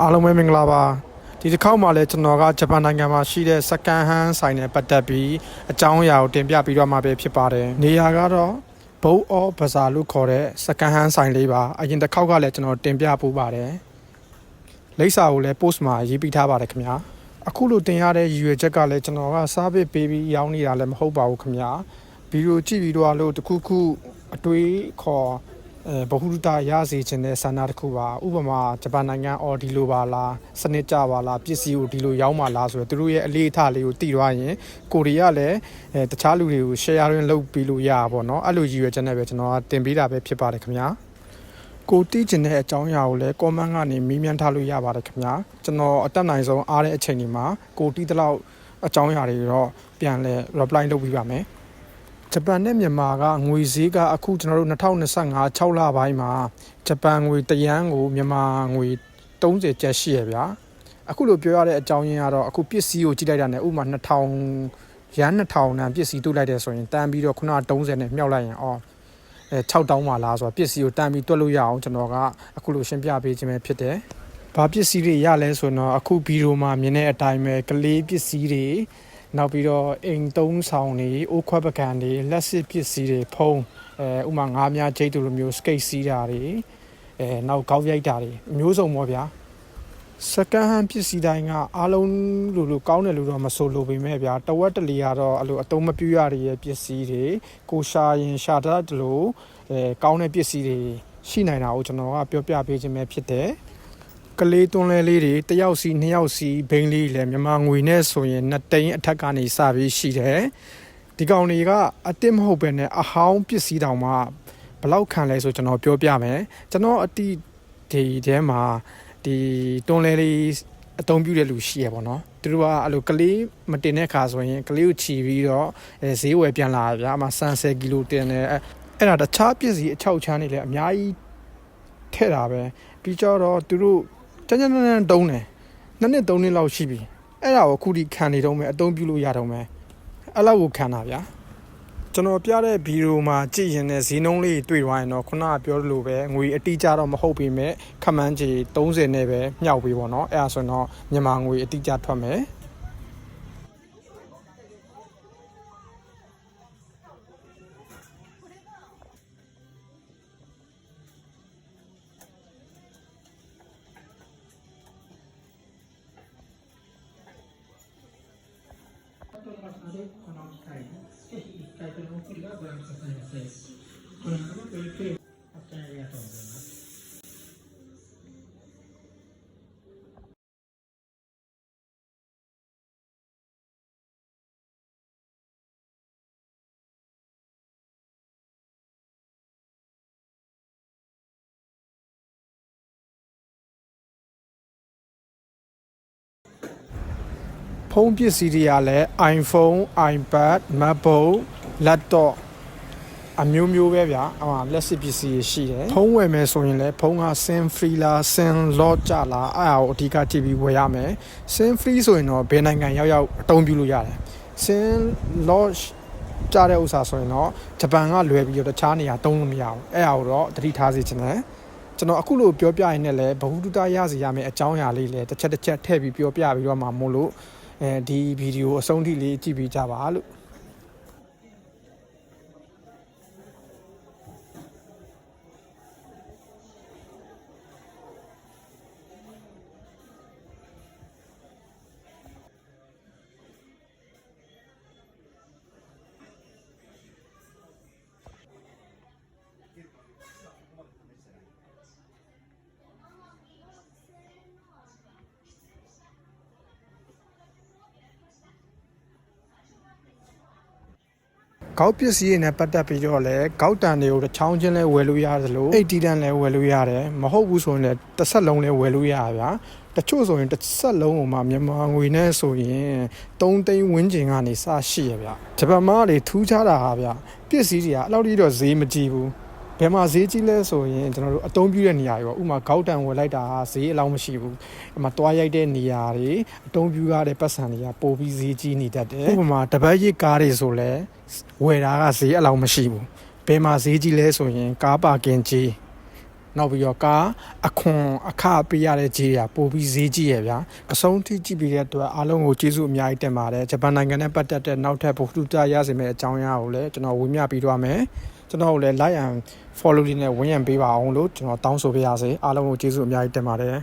အားလုံးပဲမင်္ဂလာပါဒီတစ်ခေါက်မှလည်းကျွန်တော်ကဂျပန်နိုင်ငံမှာရှိတဲ့ second hand ဆိုင်နဲ့ပတ်သက်ပြီးအကြောင်းအရာကိုတင်ပြပြီးတော့မှာပဲဖြစ်ပါတယ်နေရာကတော့ဘုတ်အောဘဇာလို့ခေါ်တဲ့ second hand ဆိုင်လေးပါအရင်တစ်ခေါက်ကလည်းကျွန်တော်တင်ပြပူပါတယ်လိပ်စာကိုလည်း post မှာရေးပြီးထားပါတယ်ခင်ဗျာအခုလိုတင်ရတဲ့ရည်ရွယ်ချက်ကလည်းကျွန်တော်ကစားပစ်ပေးပြီးရောင်းနေတာလည်းမဟုတ်ပါဘူးခင်ဗျာဗီဒီယိုကြည့်ပြီးတော့လို့တခုခုအတွေးခေါ် အဲဘဟုတရစေခြင်းတဲ့ဆန္ဒတစ်ခုပါဥပမာဂျပန်နိုင်ငံအော်ဒီလိုပါလားစနစ်ကြပါလားပစ္စည်းကိုဒီလိုရောင်းပါလားဆိုတော့သူတို့ရဲ့အလေးအထားလေးကိုတည်သွားရင်ကိုရီးယားလည်းအဲတခြားလူတွေကို share ရင်းလုပ်ပေးလို့ရပါပေါ့နော်အဲ့လိုရည်ရွယ်ချက်နဲ့ပဲကျွန်တော်ကတင်ပေးတာပဲဖြစ်ပါတယ်ခင်ဗျာကိုတီးကျင်တဲ့အကြောင်းအရာကိုလည်း comment ကနေမေးမြန်းထားလို့ရပါတယ်ခင်ဗျာကျွန်တော်အတက်နိုင်ဆုံးအားတဲ့အချိန်ဒီမှာကိုတီးတဲ့လောက်အကြောင်းအရာတွေတော့ပြန်လဲ reply လုပ်ပေးပါမယ် ဂျပန်နဲ့မြန်မာကငွေဈေးကအခုကျွန်တော်တို့2025 6လပိုင်းမှာဂျပန်ငွေတယန်းကိုမြန်မာငွေ30ကျပ်ရှိရဗျာအခုလိုပြောရတဲ့အကြောင်းရင်းကတော့အခုပစ္စည်းကိုကြည့်လိုက်တာနဲ့ဥပမာ2000ရန်2000တန်ပစ္စည်းတူလိုက်တယ်ဆိုရင်တန်ပြီးတော့ခုနက30နဲ့မြောက်လိုက်ရင်အော်အဲ6တောင်းပါလားဆိုတော့ပစ္စည်းကိုတန်ပြီးတွက်လို့ရအောင်ကျွန်တော်ကအခုလိုရှင်းပြပေးခြင်းပဲဖြစ်တယ်ဘာပစ္စည်းတွေရလဲဆိုတော့အခုဗီဒီယိုမှာမြင်တဲ့အတိုင်းပဲကလေးပစ္စည်းတွေ နောက်ပြီးတော့အိမ်သုံးဆောင်တွေအိုးခွက်ပကံတွေလက်စစ်ပစ္စည်းတွေဖုံးအဲဥမာငါးများချိတ်တူလိုမျိုးစကိတ်စီးတာတွေအဲနောက်ကောက်ရိုက်တာတွေအမျိုးစုံပေါ့ဗျာ second hand ပစ္စည်းတိုင်းကအားလုံးလိုလိုကောင်းတယ်လို့တော့မဆိုလိုပေမဲ့ဗျာတဝက်တလီကတော့အဲ့လိုအတုံးမပြူရတဲ့ပစ္စည်းတွေကိုရှာရင်ရှာတတ်တယ်လို့အဲကောင်းတဲ့ပစ္စည်းတွေရှိနိုင်တာကိုကျွန်တော်ကပြောပြပေးခြင်းပဲဖြစ်တယ် ကလေးတွန်းလဲလေးတွေတစ်ယောက်စီနှစ်ယောက်စီဘိန်းလေးလည်းမြန်မာငွေနဲ့ဆိုရင်နှစ်သိန်းအထက်ကနေစပြီးရှိတယ်ဒီကောင်တွေကအစ်စ်မဟုတ်ပဲနဲ့အဟောင်းပစ္စည်းတောင်မှဘယ်လောက်ခံလဲဆိုကျွန်တော်ပြောပြမယ်ကျွန်တော်အတိဒီထဲမှာဒီတွန်းလဲလေးအသုံးပြုတဲ့လူရှိရပေါ့နော်သူတို့ကအဲ့လိုကလေးမတင်တဲ့ခါဆိုရင်ကလေးကိုခြီပြီးတော့အဲဈေးဝယ်ပြန်လာဗျာအမှဆန်10ကီလိုတင်တယ်အဲ့အဲ့ဒါတခြားပစ္စည်းအချောက်ချမ်းနေလဲအများကြီးထည့်တာပဲပြီးကြတော့သူတို့ တန်းတန်းတန်းတုံးတယ်နှစ်နှစ်သုံးနှစ်လောက်ရှိပြီအဲ့ဒါကိုအခုဒီခံနေတော့မယ်အသုံးပြုလို့ရတော့မယ်အဲ့လောက်ကိုခံတာဗျာကျွန်တော်ပြတဲ့ဗီဒီယိုမှာကြည့်ရင်လည်းဈေးနှုန်းလေးတွေ့သွားရင်တော့ခုနကပြောလို့ပဲငွေအတိအကျတော့မဟုတ်ပေမဲ့ခက်မှန်းချေ30နဲ့ပဲမြောက်ပြီပေါ့နော်အဲ့ဒါဆိုရင်တော့မြန်မာငွေအတိအကျထွက်မယ် ておりますので、この機会にぜひ1回とのお送りはご覧くださいませ。本当にありがとうございます。 န်းပစ္စည်းတွေကလည်း iPhone, iPad, MacBook, laptop အမျိုးမျိုးပဲဗျာအမှလက်စစ်ပစ္စည်းတွေရှိတယ်ဖုန်းဝယ်မယ်ဆိုရင်လည်းဖုန်းက SIM free လား SIM lock ကြလားအဲ့ဒါကိုအဓိကကြည့်ပြီးဝယ်ရမယ် SIM free ဆိုရင်တော့ဘယ်နိုင်ငံရောက်ရောက်အသုံးပြုလို့ရတယ် SIM lock ကြတဲ့ဥစ္စာဆိုရင်တော့ဂျပန်ကလွယ်ပြီးတော့တခြားနေရာသုံးလို့မရဘူးအဲ့ဒါကိုတော့သတိထားစေချင်တယ်ကျွန်တော်အခုလိုပြောပြရင်လည်းဘ ഹു တုတရစီရမယ်အကြောင်းအရာလေးလည်းတစ်ချက်တစ်ချက်ထည့်ပြီးပြောပြပြီးတော့မှမို့လို့ အဲဒီဗီဒီယိုအဆုံးထိလေးကြည့်ပြီးကြပါလို့ ကောက်ပစ္စည်းတွေနဲ့ပတ်သက်ပြီးတော့လည်းကောက်တန်တွေကိုတစ်ချောင်းချင်းလဲဝယ်လို့ရတယ်လို့အိတ်တီတန်လဲဝယ်လို့ရတယ်မဟုတ်ဘူးဆိုရင်လည်းတစ်ဆက်လုံးလဲဝယ်လို့ရပါဗျာတချို့ဆိုရင်တစ်ဆက်လုံးကိုမှမြန်မာငွေနဲ့ဆိုရင်3သိန်းဝန်းကျင်ကနေစရှိရဗျဂျပန်မားတွေထူးခြားတာဟာဗျပစ္စည်းတွေကအဲ့လောက်ကြီးတော့ဈေးမကြီးဘူး ဘယ်မှာဈေးကြီးလဲဆိုရင်ကျွန်တော်တို့အသုံးပြုတဲ့နေရာတွေပေါ့ဥမာခေါက်တန်ဝယ်လိုက်တာဈေးအလောက်မရှိဘူးအမှတွားရိုက်တဲ့နေရာတွေအသုံးပြုရတဲ့ပတ်စံတွေကပိုပြီးဈေးကြီးနေတတ်တယ်ဥပမာတပတ်ရစ်ကားတွေဆိုလဲဝယ်တာကဈေးအလောက်မရှိဘူးဘယ်မှာဈေးကြီးလဲဆိုရင်ကားပါကင်ကြီးနောက်ပြီးတော့ကားအခွန်အခပေးရတဲ့ဈေးတွေကပိုပြီးဈေးကြီးရဗျာအဆုံးထိကြည့်ပြီးတဲ့အတွက်အားလုံးကိုကျေးဇူးအများကြီးတင်ပါတယ်ဂျပန်နိုင်ငံနဲ့ပတ်သက်တဲ့နောက်ထပ်ဗဟုသုတရစေမယ့်အကြောင်းအရာကိုလည်းကျွန်တော်ဝေမျှပေးသွားမယ် ကျွန်တော်တို့လည်း like and follow လေးနဲ့ဝင်ရံပေးပါအောင်လို့ကျွန်တော်တောင်းဆိုပါရစေအားလုံးကိုကျေးဇူးအများကြီးတင်ပါတယ်